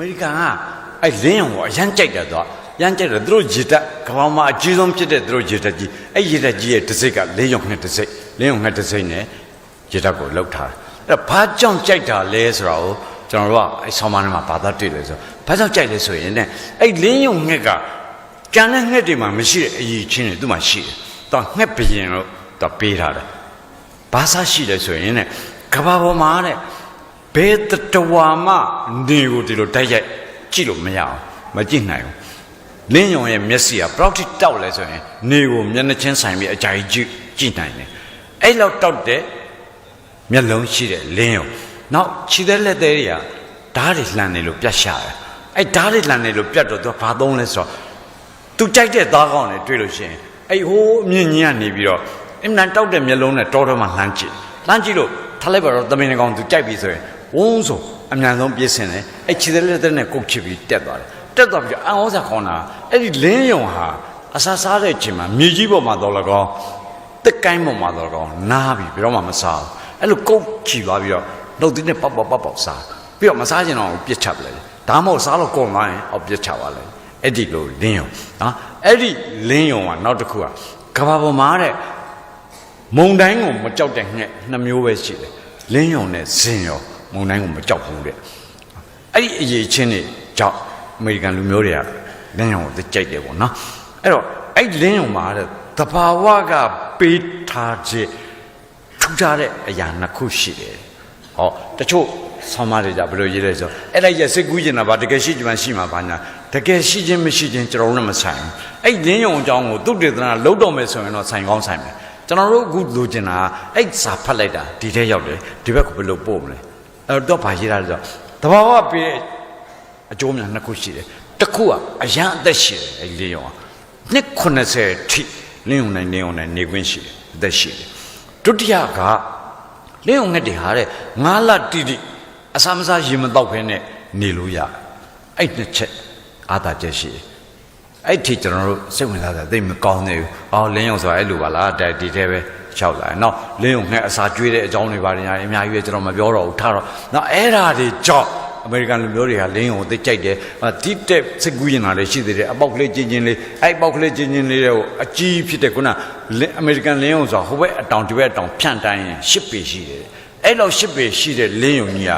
အမေရိကန်ကအဲ့လင်းအောင်ကိုအရန်ကြိုက်တယ်တော့ရန်ကြိုက်တယ်သူတို့ရေတက်ကမ္ဘာမှာအကြီးဆုံးဖြစ်တဲ့သူတို့ရေတက်ကြီးအဲ့ရေတက်ကြီးရဲ့တစ်စိတ်ကလင်းရုံနဲ့တစ်စိတ်လင်းရုံနဲ့တစ်စိတ်နဲ့ရေတက်ကိုလှုပ်ထားတယ်အဲ့ဒါဘာကြောင့်ကြိုက်တာလဲဆိုတော့ကျွန်တော်တို့ကအဲ့ဆောင်းပါးထဲမှာဘာသာတွေ့လဲဆိုဘာကြောင့်ကြိုက်လဲဆိုရင်ねအဲ့လင်းရုံငှက်ကကြံတဲ့ငှက်တွေမှာမရှိတဲ့အရေးချင်းတွေသူ့မှာရှိတယ်တော့ငှက်ဘရင်လို့တော့ပေးထားတယ်ဘာသာရှိလဲဆိုရင်ねကဘာပေါ်မှာတဲ့ ဘယ်တတဝါမှနေကိုဒီလိုတိုက်ရိုက်ကြည့်လို့မရအောင်မကြည့်နိုင်ဘူးလင်းယုံရဲ့မျက်စိကဘယ်လောက်ထိတောက်လဲဆိုရင်နေကိုမျက်နှာချင်းဆိုင်ပြီးအကြိုက်ကြည့်ကြည့်နိုင်တယ်အဲ့လောက်တောက်တဲ့မျက်လုံးရှိတဲ့လင်းယုံနောက်ခြေသက်လက်သေးတွေကဓာတ်တွေလှန်နေလို့ပြတ်ရှာတယ်အဲ့ဓာတ်တွေလှန်နေလို့ပြတ်တော့သူကဘာသုံးလဲဆိုတော့သူကြိုက်တဲ့သားကောင်းနဲ့တွေ့လို့ရှိရင်အဲ့ဟိုးအမြင့်ကြီးကနေပြီးတော့အင်မတန်တောက်တဲ့မျက်လုံးနဲ့တောတော့မှလှမ်းကြည့်လှမ်းကြည့်လို့ထားလိုက်ပါတော့သမင်းကောင်သူကြိုက်ပြီဆိုရင် ဝုန်းဆိုအမြန်ဆုံးပြေးစင်တယ်အဲ့ခြေသက်လက်သက်နဲ့ကုတ်ချစ်ပြီးတက်သွားတယ်တက်သွားပြီးတော့အံဩစာခေါင်းတာအဲ့ဒီလင်းယုံဟာအဆာစားတဲ့ချိန်မှာမြေကြီးပေါ်မှာတော့လကောင်းတက်ကိုင်းပေါ်မှာတော့လကောင်းနားပြီးဘယ်တော့မှမစားဘူးအဲ့လိုကုတ်ချီသွားပြီးတော့နှုတ်သီးနဲ့ပေါက်ပေါက်ပေါက်ပေါက်စားပြီးတော့မစားချင်တော့ပြစ်ချပလိုက်တယ်ဒါမှမဟုတ်စားလို့ကုန်သွားရင်အော်ပြစ်ချပါလိုက်အဲ့ဒီလိုလင်းယုံနော်အဲ့ဒီလင်းယုံကနောက်တစ်ခုကကဘာပေါ်မှာတဲ့မုံတိုင်းကိုမကြောက်တဲ့ငှက်နှစ်မျိုးပဲရှိတယ်လင်းယုံနဲ့ဇင်ရော မုံတိုင်းကိုမကြောက်ဘူးတဲ့အဲ့ဒီအရေးချင်းတွေကြောင့်အမေရိကန်လူမျိုးတွေကလင်းယုံကိုသိကြိုက်တယ်ပေါ့နော်အဲ့တော့အဲ့လင်းယုံမှာတဲ့တဘာဝကပေးထားခြင်းထူထားတဲ့အရာနှစ်ခုရှိတယ်ဟောတချို့ဆောင်းမတွေကြဘယ်လိုရေးလဲဆိုအဲ့ဒါရစစ်ကူးကျင်တာဗာတကယ်ရှိချင်မှရှိမှာပါညာတကယ်ရှိခြင်းမရှိခြင်းကျွန်တော်တို့နဲ့မဆိုင်ဘူးအဲ့လင်းယုံအကြောင်းကိုသူတေသနာလုံးတော်မယ်ဆိုရင်တော့ဆိုင်ကောင်းဆိုင်မယ်ကျွန်တော်တို့အခုလိုချင်တာအဲ့စာဖတ်လိုက်တာဒီထဲရောက်တယ်ဒီဘက်ကိုဘယ်လိုပို့မလဲ အဲ့တော့ဗာရေးတာလဲဆိုတဘာဝပေးတဲ့အကျိုးများနှစ်ခုရှိတယ်တစ်ခုကအရန်အသက်ရှိတယ်အဲ့လင်းယုံကနှစ်80ထိလင်းယုံနိုင်လင်းယုံနိုင်နေခွင့်ရှိတယ်အသက်ရှိတယ်ဒုတိယကလင်းအောင်ငှက်တွေဟာတဲ့ငါးလတိတိအစာမစားရေမတော့ဖဲနဲ့နေလို့ရအဲ့နှစ်ချက်အာသာချက်ရှိတယ်အဲ့ဒီကျွန်တော်တို့စိတ်ဝင်စားတာသိပ်မကောင်းသေးဘူးအော်လင်းအောင်ဆိုတာအဲ့လိုပါလားတိုက်ဒီတဲပဲ လျှောက်လာနော်လင်းအောင်ငှက်အစာကျွေးတဲ့အကြောင်းတွေပါညာအများကြီးပဲကျွန်တော်မပြောတော့ဘူးထားတော့နော်အဲ့ဓာတွေကြောင့်အမေရိကန်လူမျိုးတွေကလင်းအောင်သိကြိုက်တယ်တိတက်စိတ်ကူးရင်လာလည်းရှိသေးတယ်အပေါက်ကလေးချင်းချင်းလေးအဲ့ပေါက်ကလေးချင်းချင်းလေးတွေကိုအကြီးဖြစ်တဲ့ခုနအမေရိကန်လင်းအောင်ဆိုတာဟိုဘက်အတောင်ဒီဘက်အတောင်ဖြန့်တိုင်းရင်ရှစ်ပေရှိတယ်အဲ့လောက်ရှစ်ပေရှိတဲ့လင်းုံကြီးက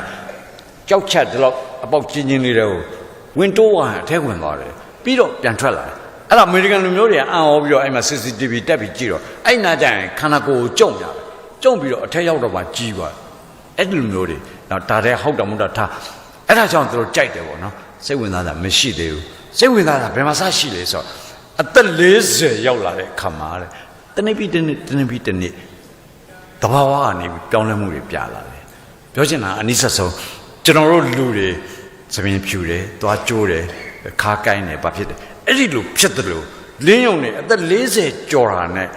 ကြောက်ချက်ဒီလောက်အပေါက်ချင်းချင်းလေးတွေကိုဝင်တိုးဝါအထဲဝင်သွားတယ်ပြီးတော့ပြန်ထွက်လာတယ် အဲ့ဒါအမေရိကန်လူမျိုးတွေကအံ့ဩပြီးတော့အဲ့မှာ CCTV တက်ပြီးကြည့်တော့အဲ့နာကြရင်ခန္ဓာကိုယ်ကိုကြုံရတယ်ကြုံပြီးတော့အထက်ရောက်တော့မှကြီးသွားတယ်အဲ့ဒီလူမျိုးတွေတော့ဒါတဲ့ဟုတ်တယ်မဟုတ်တော့ထားအဲ့ဒါကြောင့်သူတို့ကြိုက်တယ်ပေါ့နော်စိတ်ဝင်စားတာမရှိသေးဘူးစိတ်ဝင်စားတာဘယ်မှာစရှိလဲဆိုတော့အသက်40ရောက်လာတဲ့အခါမှာတဲ့တနေ့ပြီးတနေ့တနေ့ပြီးတနေ့တဘာဝကနေပြီးပြောင်းလဲမှုတွေပြလာတယ်ပြောချင်တာအနိစ္စဆုံးကျွန်တော်တို့လူတွေသမင်ဖြူတယ်သွားကျိုးတယ်ခါကိုင်းတယ်ဘာဖြစ်တယ် အဲ့ဒီလိုဖြစ်တယ်လို့လင်းယုံနေအသက်40ကျော်တာနဲ့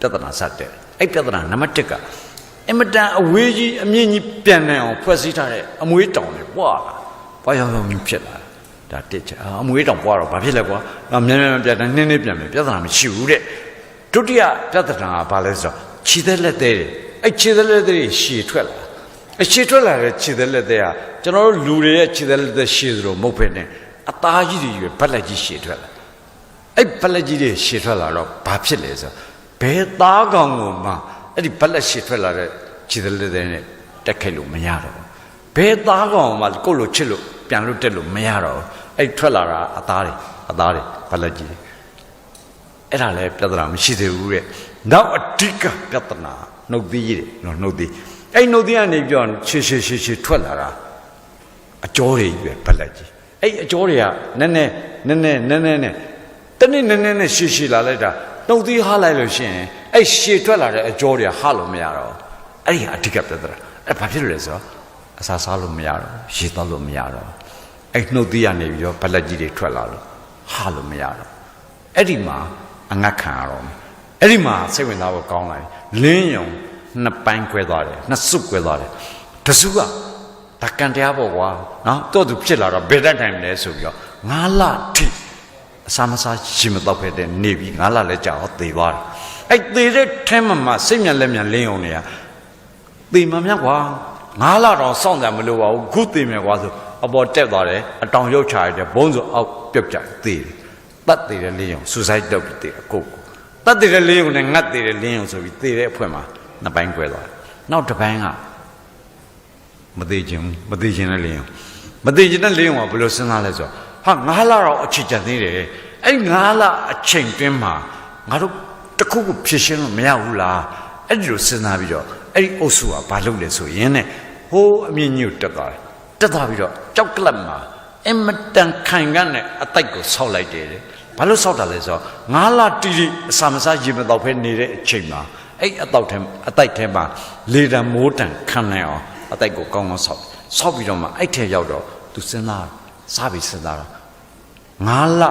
ပြဿနာစတဲ့အဲ့ပြဿနာနံပါတ်1ကအင်မတန်အဝေးကြီးအမြင့်ကြီးပြန်နိုင်အောင်ဖွဲ့စည်းထားတဲ့အမွေးတောင်တွေပွားလာဘာရောက်ရောက်ကြီးဖြစ်လာဒါတစ်ချက်အာအမွေးတောင်ပွားတော့ဘာဖြစ်လဲကွာတော့မြန်မြန်ပြန်တယ်နှင်းနှင်းပြန်မယ်ပြဿနာမရှိဘူးတဲ့ဒုတိယပြဿနာကဘာလဲဆိုတော့ခြေသက်လက်သေးတွေအဲ့ခြေသက်လက်သေးတွေရှည်ထွက်လာအရှည်ထွက်လာတဲ့ခြေသက်လက်သေးကကျွန်တော်တို့လူတွေရဲ့ခြေသက်လက်သေးရှည်သလိုမဟုတ်ဖ ೇನೆ အသားကြီးတွေရွယ်ဗက်လက်ကြီးရှည်ထွက်လာအဲ့ဗက်လက်ကြီးတွေရှည်ထွက်လာတော့ဘာဖြစ်လဲဆိုတော့ဘယ်သားကောင်ကိုမှအဲ့ဒီဗက်လက်ရှည်ထွက်လာတဲ့ခြေသက်လက်သေးနဲ့တက်ခိုက်လို့မရတော့ဘူးဘယ်သားကောင်မှကိုယ့်လိုချစ်လို့ပြန်လို့တက်လို့မရတော့ဘူးအဲ့ထွက်လာတာအသားတွေအသားတွေဗက်လက်ကြီးတွေအဲ့ဒါလည်းပြဿနာမရှိသေးဘူးတဲ့နောက်အဓိကပြဿနာနှုတ်သီးတဲ့နော်နှုတ်သီးအဲ့နှုတ်သီးကနေပြောရှေ့ရှေ့ရှေ့ရှေ့ထွက်လာတာအကျော်တွေကြီးပဲဗက်လက်ကြီး အဲ့အကျော်တွေကနည်းနည်းနည်းနည်းနည်းနည်းနဲ့တနေ့နည်းနည်းနဲ့ရှေ့ရှေ့လာလိုက်တာနှုတ်သီးဟားလိုက်လို့ရှိရင်အဲ့ရှေ့ထွက်လာတဲ့အကျော်တွေကဟားလို့မရတော့ဘူးအဲ့ဒီအဓိကပြဿနာအဲ့ဘာဖြစ်လို့လဲဆိုတော့အစာစားလို့မရတော့ဘူးရေသောက်လို့မရတော့ဘူးအဲ့နှုတ်သီးကနေပြီးတော့ဗက်လက်ကြီးတွေထွက်လာလို့ဟားလို့မရတော့ဘူးအဲ့ဒီမှာအငတ်ခံရတော့မယ်အဲ့ဒီမှာစိတ်ဝင်စားဖို့ကောင်းလာတယ်လင်းယုံနှစ်ပိုင်း꿰သွားတယ်နှစ်စု꿰သွားတယ်တစုက ဒါကံတရားပေါ့ကွာနော်တော့သူဖြစ်လာတော့ဘယ်တတ်နိုင်မလဲဆိုပြီးတော့ငါးလထိအစာမစားရှင်မတော့ဖက်တဲ့နေပြီးငါးလလဲကြာတော့သေသွားတယ်အဲ့သေတဲ့ထဲမှာမှစိတ်မြန်လက်မြန်လင်းယုံနေတာသေမှမြတ်ကွာငါးလတော့စောင့်တယ်မလို့ပါဘူးခုသေမယ်ကွာဆိုအပေါ်တက်သွားတယ်အတောင်ရုပ်ချရတယ်ဘုံဆိုအောက်ပြုတ်ကြသေးတယ်တတ်သေးတယ်လင်းယုံ suicide လုပ်ပြီးသေးတယ်ကိုကိုတတ်သေးတယ်လင်းယုံနဲ့ငတ်သေးတယ်လင်းယုံဆိုပြီးသေတဲ့အဖွဲမှာနှစ်ပိုင်း꿰သွားတယ်နောက်တစ်ပိုင်းက မသေးခြင်းမသေးခြင်းနဲ့လင်းယုံမသေးခြင်းနဲ့လင်းယုံကဘယ်လိုစဉ်းစားလဲဆိုတော့ဟာငါးလတော့အချိန်ကျန်သေးတယ်အဲ့ငါးလအချိန်တွင်းမှာငါတို့တစ်ခုခုဖြစ်ရှင်းလို့မရဘူးလားအဲ့ဒီလိုစဉ်းစားပြီးတော့အဲ့ဒီအုပ်စုကဘာလုပ်လဲဆိုရင်တဲ့ဟိုးအမြင့်ကြီးကိုတက်သွားတယ်တက်သွားပြီးတော့ကြောက်ကလပ်မှာအင်မတန်ခိုင်ကန်းနဲ့အတိုက်ကိုဆောက်လိုက်တယ်တဲ့ဘာလို့ဆောက်တာလဲဆိုတော့ငါးလတီတီအစာမစားရေမတော့ဖဲနေတဲ့အချိန်မှာအဲ့အတော့ထဲအတိုက်ထဲမှာလေတံမိုးတံခံနိုင်အောင် အတိုက်ကိုကောင်းကောင်းဆောက်ဆောက်ပြီးတော့မှအဲ့ထဲရောက်တော့သူစဉ်းစားစားပြီးစဉ်းစားတော့ငါးလ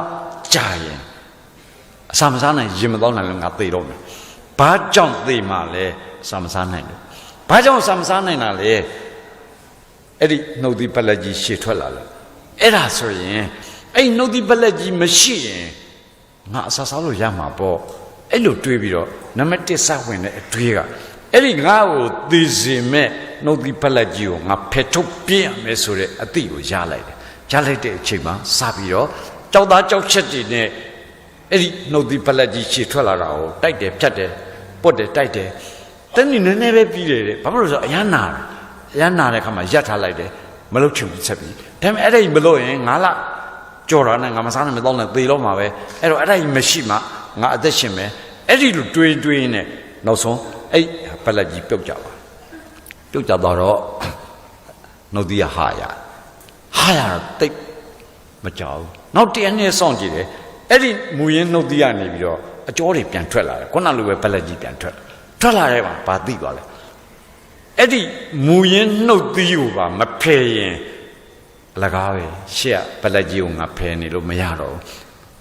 ကြာရင်အစာမစားနိုင်ရေမတော့နိုင်လို့ငါသေတော့မယ်ဘာကြောင့်သေမှလဲအစာမစားနိုင်လို့ဘာကြောင့်အစာမစားနိုင်တာလဲအဲ့ဒီနှုတ်သီးပလက်ကြီးရှေ့ထွက်လာလို့အဲ့ဒါဆိုရင်အဲ့ဒီနှုတ်သီးပလက်ကြီးမရှိရင်ငါအစာစားလို့ရမှာပေါ့အဲ့လိုတွေးပြီးတော့နံပါတ်1စဝင်တဲ့အတွေးကအဲ့ဒီငါ့ကိုသိစေမဲ့ နှုတ်သီးပလက်ကြီးကိုငါဖယ်ထုတ်ပြရမယ်ဆိုတဲ့အသည့်ကိုရလိုက်တယ်ရလိုက်တဲ့အချိန်မှာစပြီးတော့ကြောက်သားကြောက်ချက်တွေနဲ့အဲ့ဒီနှုတ်သီးပလက်ကြီးရှေ့ထွက်လာတာကိုတိုက်တယ်ဖြတ်တယ်ပုတ်တယ်တိုက်တယ်တနေ့နည်းနည်းပဲပြီးတယ်တဲ့ဘာဖြစ်လို့လဲဆိုတော့အရန်နာတယ်အရန်နာတဲ့ခါမှာရက်ထားလိုက်တယ်မလုတ်ချင်ဘူးဆက်ပြီးဒါပေမဲ့အဲ့ဒါကြီးမလို့ရင်ငါလာကြော်တာနဲ့ငါမစားနိုင်မတော့နဲ့သေတော့မှာပဲအဲ့တော့အဲ့ဒါကြီးမရှိမှငါအသက်ရှင်မယ်အဲ့ဒီလိုတွေးတွေးနဲ့နောက်ဆုံးအဲ့ပလက်ကြီးပြုတ်ကြပါ ပြုတ်ကြသွားတော့နှုတ်သီးရဟာရဟာရတော့တိတ်မကြောက်ဘူးနောက်တရက်နဲ့စောင့်ကြည့်တယ်အဲ့ဒီမူရင်းနှုတ်သီးရနေပြီးတော့အကျော်တွေပြန်ထွက်လာတယ်ခုနလိုပဲပလက်ကြီးပြန်ထွက်ထွက်လာတဲ့မှာဘာသိသွားလဲအဲ့ဒီမူရင်းနှုတ်သီးကိုပါမဖယ်ရင်အလကားပဲရှေ့ကပလက်ကြီးကိုငါဖယ်နေလို့မရတော့ဘူး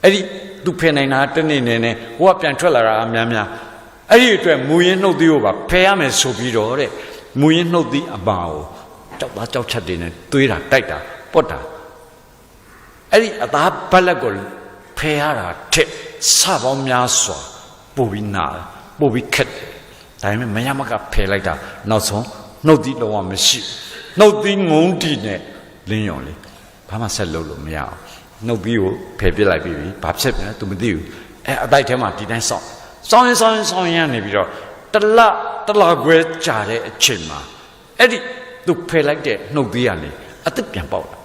အဲ့ဒီသူဖယ်နိုင်တာတနေ့နေနေဟိုကပြန်ထွက်လာတာအများများအဲ့ဒီအတွက်မူရင်းနှုတ်သီးကိုပါဖယ်ရမယ်ဆိုပြီးတော့တဲ့ မူရင်းနှုတ်သီးအပါကိုကြောက်သားကြောက်ချက်တွေနဲ့တွေးတာတိုက်တာပုတ်တာအဲ့ဒီအသားဘက်လက်ကိုဖယ်ရတာထက်စပေါင်းများစွာပို့ပြီးနာတယ်ပို့ပြီးခက်တယ်ဒါပေမဲ့မရမကဖယ်လိုက်တာနောက်ဆုံးနှုတ်သီးလုံးဝမရှိနှုတ်သီးငုံတီနဲ့လင်းယုံလေဘာမှဆက်လုပ်လို့မရအောင်နှုတ်သီးကိုဖယ်ပစ်လိုက်ပြီဘာဖြစ်ပြန်လဲ तू မသိဘူးအဲအတိုက်ထဲမှာဒီတိုင်းစောင့်စောင့်ရင်စောင့်ရင်စောင့်ရင်နေပြီးတော့တလ တလခွဲကြာတဲ့အချိန်မှာအဲ့ဒီ तू ဖယ်လိုက်တဲ့နှုတ်သီးကနေအသက်ပြန်ပေါက်လာ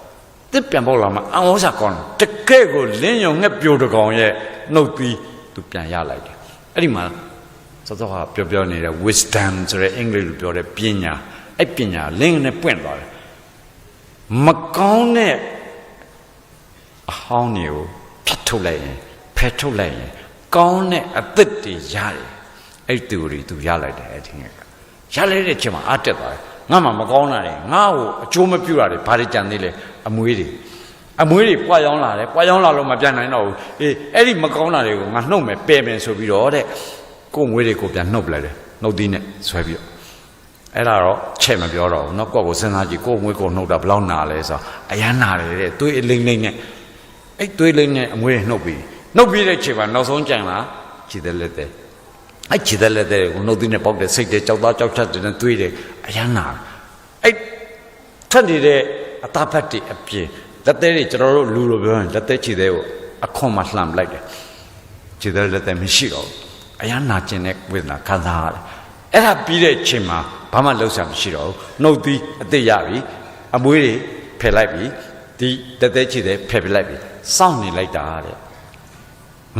တစ်ပြန်ပေါက်လာမှအံဩစာကောင်းတယ်တကယ့်ကိုလင်းယုံငှက်ပြိုတကောင်ရဲ့နှုတ်သီး तू ပြန်ရလိုက်တယ်အဲ့ဒီမှာစောစောကပြောပြောနေတဲ့ wisdom ဆိုတဲ့အင်္ဂလိပ်လိုပြောတဲ့ပညာအဲ့ပညာလင်းနဲ့ပွင့်သွားတယ်မကောင်းတဲ့အဟောင်းတွေကိုဖြတ်ထုတ်လိုက်ရင်ဖယ်ထုတ်လိုက်ရင်ကောင်းတဲ့အသက်တွေရတယ် အဲ့ဒီ theory သူရလိုက်တယ်အဲ့ဒီငယ်ကရလိုက်တဲ့အချိန်မှာအတက်သွားတယ်ငါမှမကောင်းတာတွေငါ့ကိုအကျိုးမပြုတာတွေဘာတွေကြံသေးလဲအမွေးတွေအမွေးတွေပွားရောင်းလာတယ်ပွားရောင်းလာလို့မပြတ်နိုင်တော့ဘူးအေးအဲ့ဒီမကောင်းတာတွေကိုငါနှုတ်မယ်ပယ်မယ်ဆိုပြီးတော့တဲ့ကိုယ်ငွေတွေကိုပြန်နှုတ်ပလိုက်တယ်နှုတ်သီးနဲ့ဆွဲပြီးတော့အဲ့ဒါတော့ချက်မပြောတော့ဘူးเนาะကိုယ့်ကိုစဉ်းစားကြည့်ကိုယ်ငွေကိုနှုတ်တာဘယ်လောက်နာလဲဆိုတော့အရန်နာတယ်တဲ့သွေးအလိမ့်လိမ့်နဲ့အဲ့သွေးလိမ့်နဲ့အမွေးနှုတ်ပြီးနှုတ်ပြီးတဲ့ချိန်မှာနောက်ဆုံးကြံလာခြေသက်လက်သက် အဲ့ခြေသက်လက်သက်ကိုနှုတ်သီးနဲ့ပေါက်တဲ့စိတ်တွေကြောက်သားကြောက်ချက်တွေနဲ့သွေးတယ်အရန်နာအဲ့ထွက်နေတဲ့အသားဖက်တွေအပြင်လက်သေးတွေကျွန်တော်တို့လူလိုပြောရင်လက်သေးခြေသေးကိုအခွန်မှလှမ်းလိုက်တယ်ခြေသက်လက်သက်မရှိတော့ဘူးအရန်နာကျင်တဲ့ဝေဒနာခံစားရတယ်အဲ့ဒါပြီးတဲ့ချိန်မှာဘာမှလှုပ်ရှားမရှိတော့ဘူးနှုတ်သီးအသက်ရပြီအမွေးတွေဖယ်လိုက်ပြီဒီတက်သေးချီတဲ့ဖယ်ပြလိုက်ပြီစောင့်နေလိုက်တာတဲ့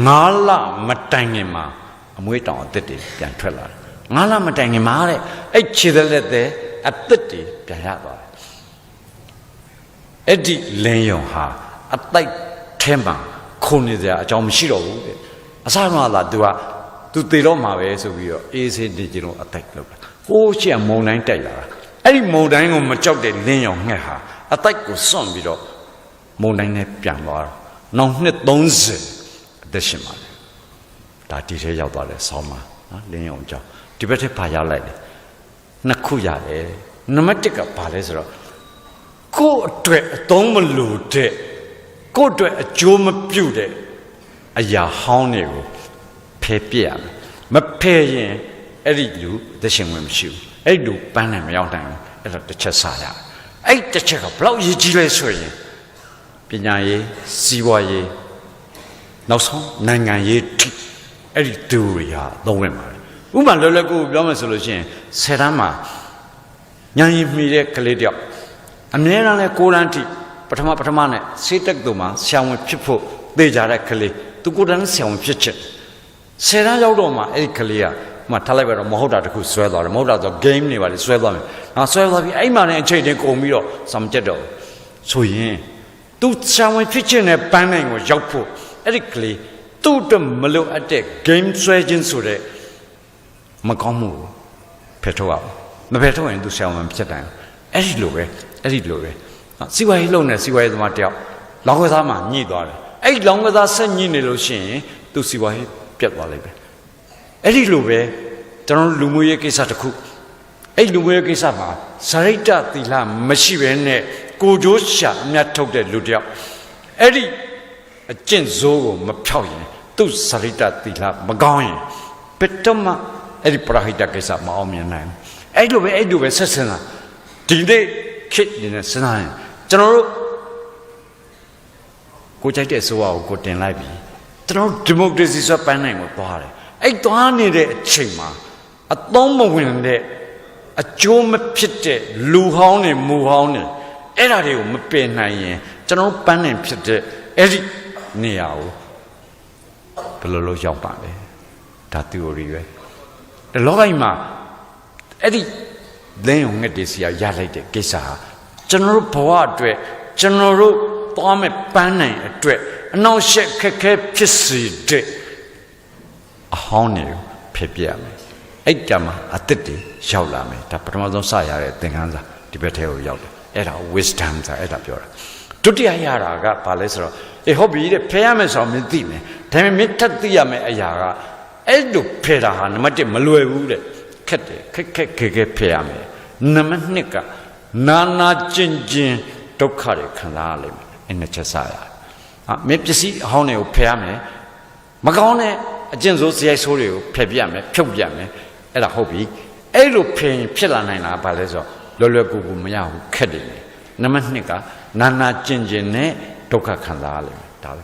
ငါးလမတိုင်ခင်မှာ အမွေးတောင်အသက်တွေပြန်ထွက်လာတယ်ငါးလမတိုင်ခင်မှာတဲ့အဲ့ခြေသက်လက်သေးအသက်တွေပြန်ရသွားတယ်အဲ့ဒီလင်းယုံဟာအတိုက်ထဲမှာခုန်နေကြအကြောင်းမရှိတော့ဘူးတဲ့အစမှလာ तू က तू သေတော့မှာပဲဆိုပြီးတော့အေးဆေးနေကြလို့အတိုက်လောက်တာဟိုးချင်မုံတိုင်းတိုက်လာတာအဲ့ဒီမုံတိုင်းကိုမကြောက်တဲ့လင်းယုံငှက်ဟာအတိုက်ကိုစွန့်ပြီးတော့မုံတိုင်းနဲ့ပြန်သွားတာနောက်နှစ်30အသက်ရှင်ပါလေ ဒါဒီထဲရောက်သွားတယ်ဆောင်းမှာနော်လင်းယုံကြောင့်ဒီဘက်ထက်ပါရောက်လိုက်တယ်နှစ်ခုရတယ်နံပါတ်1ကဘာလဲဆိုတော့ကိုယ့်အတွက်အသုံးမလို့တဲ့ကိုယ့်အတွက်အကျိုးမပြုတဲ့အရာဟောင်းတွေကိုဖယ်ပြစ်ရမယ်မဖယ်ရင်အဲ့ဒီလူသက်ရှင်ဝင်မရှိဘူးအဲ့ဒီလူပန်းနိုင်မရောက်နိုင်ဘူးအဲ့တော့တစ်ချက်စားရတယ်အဲ့တစ်ချက်ကဘလောက်ရည်ကြီးလဲဆိုရင်ပညာရေးစီးပွားရေးနောက်ဆုံးနိုင်ငံရေးထိ အဲ့ဒီတူတွေဟာသုံးဝင်ပါတယ်ဥပမာလွယ်လွယ်ကူကူပြောမယ်ဆိုလို့ရှိရင်ဆယ်တန်းမှာညာရင်မှီတဲ့ကလေးတယောက်အမြဲတမ်းလဲကိုရန်ထိပထမပထမနဲ့စေးတက်သူမှာဆရာဝန်ဖြစ်ဖို့သေကြတဲ့ကလေးသူကိုယ်တိုင်ဆရာဝန်ဖြစ်ချက်ဆယ်တန်းရောက်တော့မှအဲ့ဒီကလေးကမှထားလိုက်ပါတော့မဟုတ်တာတခုဆွဲသွားတယ်မဟုတ်တာဆို game တွေပါလေဆွဲသွားမယ်။နောက်ဆွဲသွားပြီးအဲ့မှလည်းအချိန်တင်ကုန်ပြီးတော့စံကြက်တော့ဆိုရင်သူဆရာဝန်ဖြစ်ခြင်းနဲ့ပန်းနိုင်ကိုရောက်ဖို့အဲ့ဒီကလေး သူ့အတွက်မလိုအပ်တဲ့ game ဆွဲခြင်းဆိုတဲ့မကောင်းမှုကိုဖယ်ထုတ်ရအောင်မဖယ်ထုတ်ရင်သူဆရာဝန်ဖြစ်တယ်အဲ့ဒီလိုပဲအဲ့ဒီလိုပဲနော်စီဝါရေးလုံးနဲ့စီဝါရေးသမားတယောက်လောင်းကစားမှညှိသွားတယ်အဲ့ဒီလောင်းကစားဆက်ညှိနေလို့ရှိရင်သူစီဝါရေးပြတ်သွားလိမ့်မယ်အဲ့ဒီလိုပဲကျွန်တော်တို့လူမျိုးရေးကိစ္စတစ်ခုအဲ့လူမျိုးရေးကိစ္စမှာဇရိတ္တသီလမရှိဘဲနဲ့ကိုကြိုးရှာအမြတ်ထုတ်တဲ့လူတယောက်အဲ့ဒီ အကျင့်ဇိုးကိုမဖြောက်ရင်သူ့ဇရိတ္တသီလမကောင်းရင်ပတ္တမအဲ့ဒီပရဟိတကိစ္စမအောင်မြင်နိုင်ဘူးအဲ့လိုပဲအဲ့လိုပဲဆက်စင်လာဒီနေ့ခေတ်နေနဲ့စဉ်းစားရင်ကျွန်တော်တို့ကိုကြိုက်တဲ့အစိုးရကိုကိုတင်လိုက်ပြီကျွန်တော်ဒီမိုကရေစီဆိုပန်းနိုင်ကိုသွားတယ်အဲ့သွားနေတဲ့အချိန်မှာအသုံးမဝင်တဲ့အကျိုးမဖြစ်တဲ့လူဟောင်းတွေမူဟောင်းတွေအဲ့ဒါတွေကိုမပယ်နိုင်ရင်ကျွန်တော်ပန်းနိုင်ဖြစ်တဲ့အဲ့ဒီ နေရာကိုဘယ်လိုလုပ်ရောက်ပါလဲဒါ theory ပဲဒီလောကကြီးမှာအဲ့ဒီလင်းုံငှက်တွေစီရရလိုက်တဲ့ကိစ္စဟာကျွန်တော်တို့ဘဝအတွက်ကျွန်တော်တို့သွားမဲ့ပန်းနိုင်အတွက်အနောက်ရှက်ခက်ခဲဖြစ်စေတဲ့အဟောင်းတွေကိုဖယ်ပြရမယ်အဲ့တမှာအသစ်တွေရောက်လာမယ်ဒါပထမဆုံးစရတဲ့သင်ခန်းစာဒီဘက်ထဲကိုရောက်တယ်အဲ့ဒါ wisdom ဆိုတာအဲ့ဒါပြောတာ ဒုတိယရတာကဘာလဲဆိုတော့အေးဟုတ်ပြီတဲ့ဖယ်ရမယ်ဆိုတော့မင်းသိမယ်ဒါပေမဲ့မင်းထပ်သိရမယ်အရာကအဲ့လိုဖယ်တာဟာနံပါတ်1မလွယ်ဘူးတဲ့ခက်တယ်ခက်ခက်ခဲခဲဖယ်ရမယ်နံပါတ်2ကနာနာကျင်ကျင်ဒုက္ခတွေခံစားရလိမ့်မယ်အဲ့နှစ်ချက်စရတယ်ဟာမင်းပစ္စည်းအဟောင်းတွေကိုဖယ်ရမယ်မကောင်းတဲ့အကျင့်ဆိုးစရိုက်ဆိုးတွေကိုဖယ်ပြရမယ်ဖြုတ်ပြရမယ်အဲ့ဒါဟုတ်ပြီအဲ့လိုဖယ်ရင်ဖြစ်လာနိုင်တာဘာလဲဆိုတော့လွယ်လွယ်ကူကူမရဘူးခက်တယ်နံပါတ်2က နာနာကျင်ကျင်နဲ့ဒုက္ခခံစားရလိမ့်မယ်ဒါပဲ